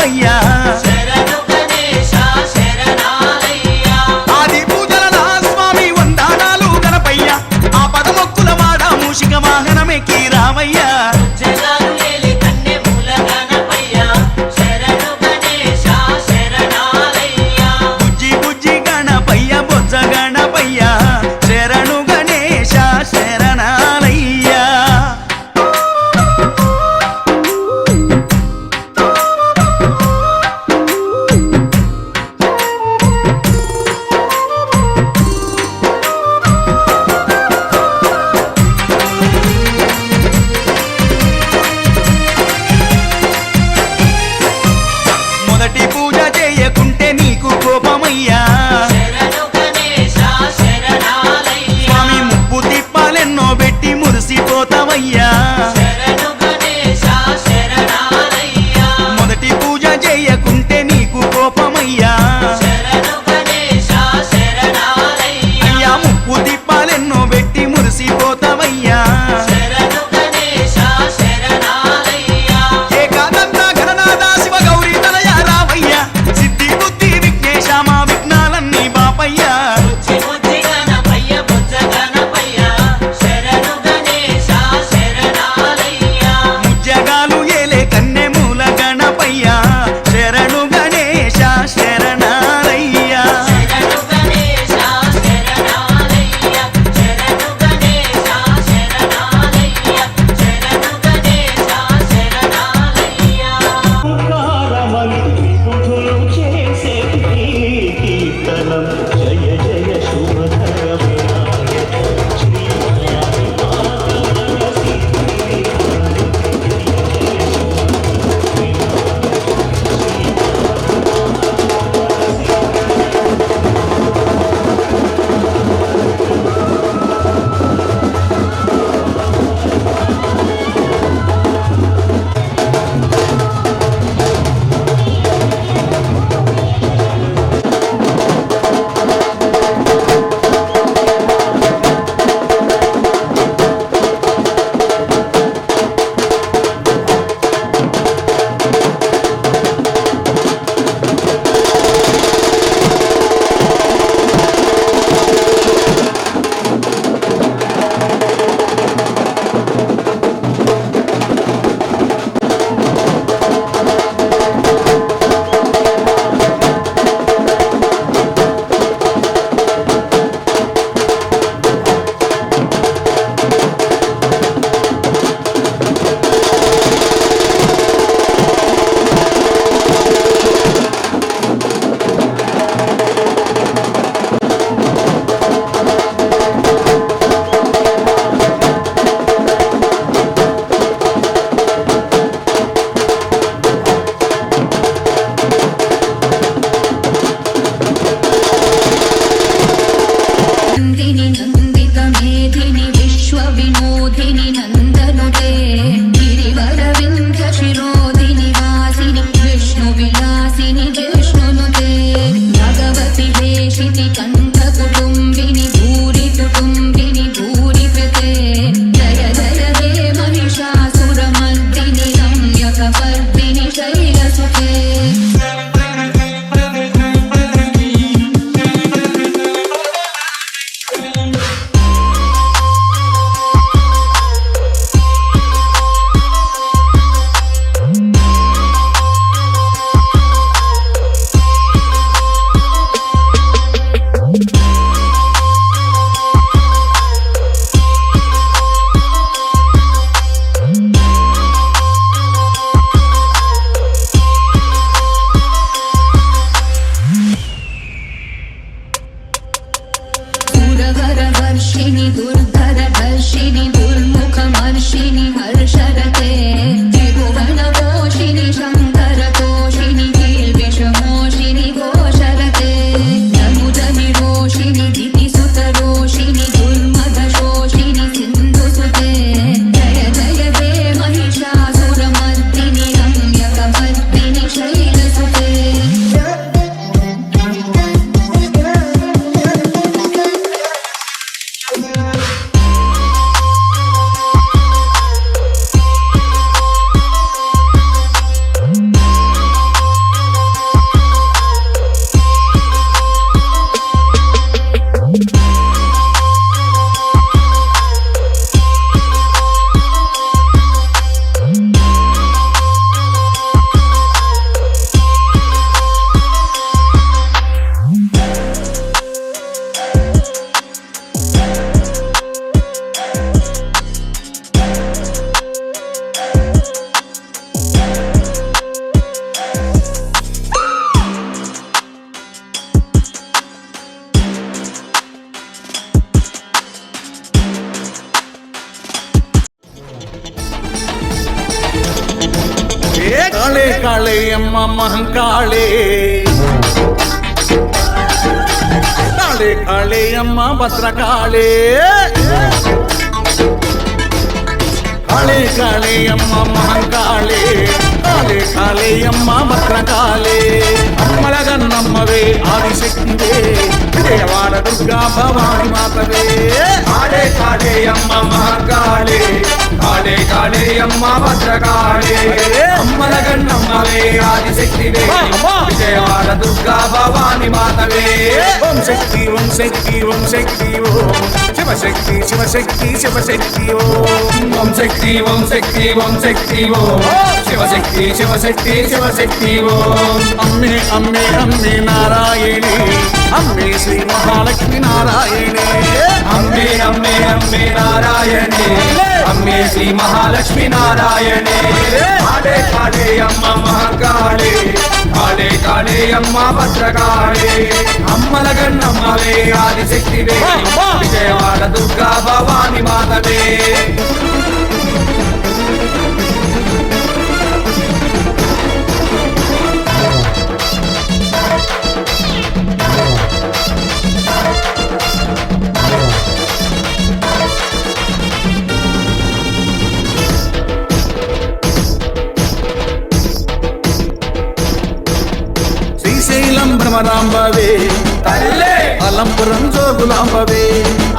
రావయ్యా. ఆది పూజల నా స్వామి వందనాలు గణపయ్యా. ఆ పదమొక్కుల వాడ మూషిక వాహనమెక్కి రావయ్యా. బుజ్జి బుజ్జి గణపయ్య. తల్లి కాళీ కాళీ అమ్మ మహంకాళీ కాళీ కాళీ అమ్మ భద్రకాళీ అమ్మలగన్నమ్మవే ఆదిశక్తివే విజయవాడ దుర్గా భవాని మాతవే కాళే కాళే అమ్మ మహాకాళే కాళే కాళే అమ్మ భద్రకాళే అమ్మల గన్నమ్మవే ఆదిశక్తివే అమ్మా! దుర్గా భవాని మాతవే ఓం శక్తి ఓం శక్తి ఓం శక్తి ఓం శివశక్తి శివశక్తి శివశక్తి ఓం ఓం శక్తి ఓం శక్తి ఓం శక్తి ఓం శివశక్తి శివశక్తి శివశక్తి ఓం అమ్మే అమ్మే అమ్మే నారాయణి అమ్మే శ్రీ మహాలక్ష్మి నారాయణే. అమ్మే అమ్మే అమ్మే నారాయణే. అమ్మే శ్రీ మహాలక్ష్మి నారాయణే. కాడే కాడే అమ్మ మహాకాళే. కాడే కాడే అమ్మ భద్రకాళే. అమ్మల గన్నమ్మవే ఆదిశక్తివే. విజయవాడ దుర్గా భవాని మాతవే. జోగులాంబవే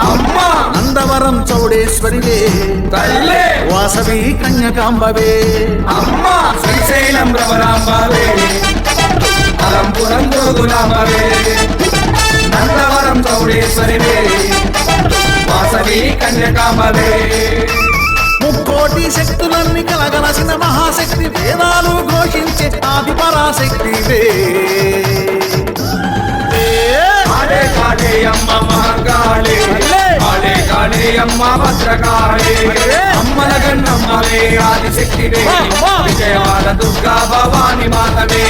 అమ్మ! నందవరం చౌడేశ్వరివే తల్లే! వాసవి కన్యకాంబవే. అమ్మ! శ్రీశైలం రమరాంబవే. అలంపురం గోగులాంబవే. నందవరం చౌడేశ్వరివే వాసవి కన్యకాంబవే. ముక్కోటి శక్తులన్నీ కలగలసిన మహాశక్తి వేదాలు ఘోషించే ఆది పరాశక్తివే కాళే కాళే అమ్మ మహాకాళి కాళే కాళే అమ్మ భద్రకాళి. అమ్మల గన్నమ్మవే ఆదిశక్తివే. విజయవాడ దుర్గా భవాని మాతవే.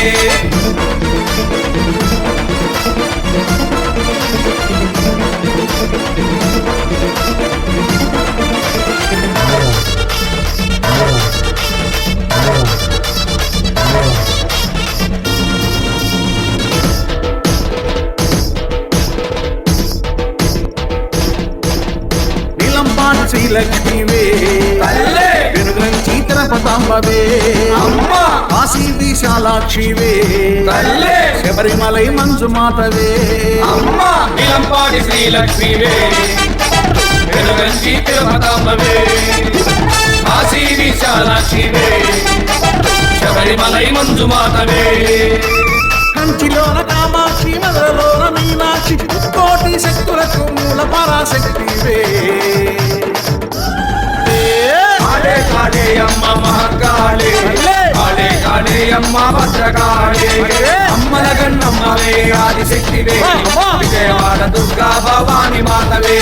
విశాలాక్షివే తల్లే! శబరిమలై మంజు మాతవే. అమ్మ నిలంపాడి శ్రీలక్ష్మివే. వెలుగంచి తిరుపతాంబవే. కాశీ విశాలాక్షివే. శబరిమలై మంజుమాతవే కంచిలోన కామాక్షి మదలోన మీనాక్షి కోటి శక్తులకు మూల పరాశక్తివే. కాళే కాళే అమ్మ మహాకాళి కాళే అమ్మ భద్రకాళి అమ్మల గన్నమ్మవే ఆదిశక్తివే విజయవాడ దుర్గా భవాని మాతవే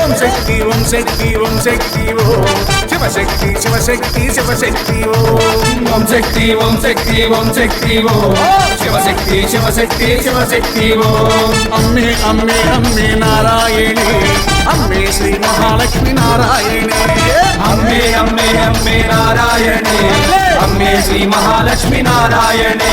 ఓం శక్తి ఓం శక్తి ఓం శక్తి ఓం. శివశక్తి శివశక్తి శివశక్తి ఓం. శక్తి ఓం శక్తి ఓం శక్తి ఓ. శివశక్తి శివశక్తి శివశక్తి ఓ. అమ్మే అమ్మే అమ్మే నారాయణి. అమ్మే శ్రీ మహాలక్ష్మి నారాయణి. అమ్మే అమ్మే అమ్మే నారాయణి. అమ్మే శ్రీ మహాలక్ష్మి నారాయణే.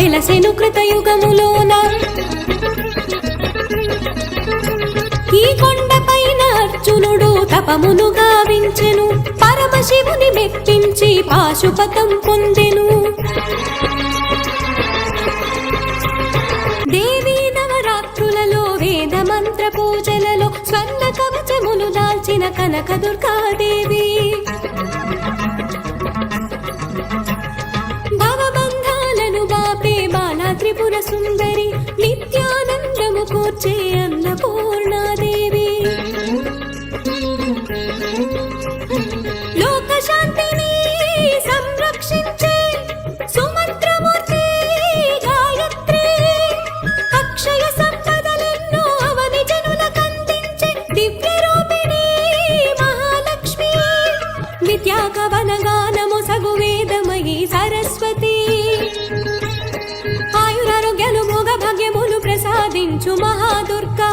వెలసెను కృతయుగములోన. ఈ కొండపైన అర్జునుడు తపమును గావించెను. పరమశివుని మెప్పించి పాశుపతం పొందెను. దేవీ నవరాత్రులలో వేద మంత్ర పూజలలో స్వర్ణ కవచములు దాల్చిన కనక దుర్గాదేవి కరుణించు మహాదుర్గా.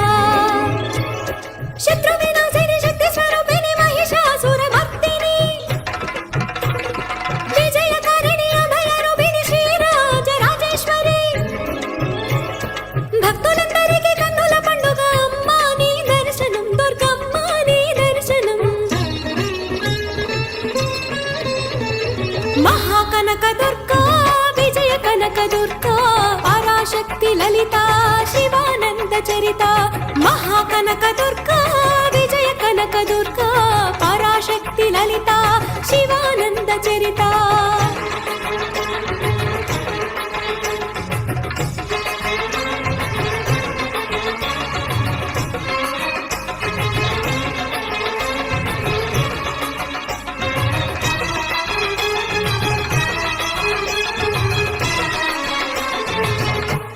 శత్రు వినాశిని శక్తి స్వరూపిణి మహిషాసురమర్దిని విజయకారిణి అభయరూపిణి శ్రీరాజ రాజేశ్వరి. భక్తులందరికీ కన్నుల పండుగ అమ్మా నీ దర్శనం దుర్గమ్మ నీ దర్శనం. మహాకనక దుర్గా విజయ కనక దుర్గా పరాశక్తి లలితా. శివానంద చరిత మహాకనక దుర్గా విజయ కనక దుర్గా పరాశక్తి లలిత శివానంద చరిత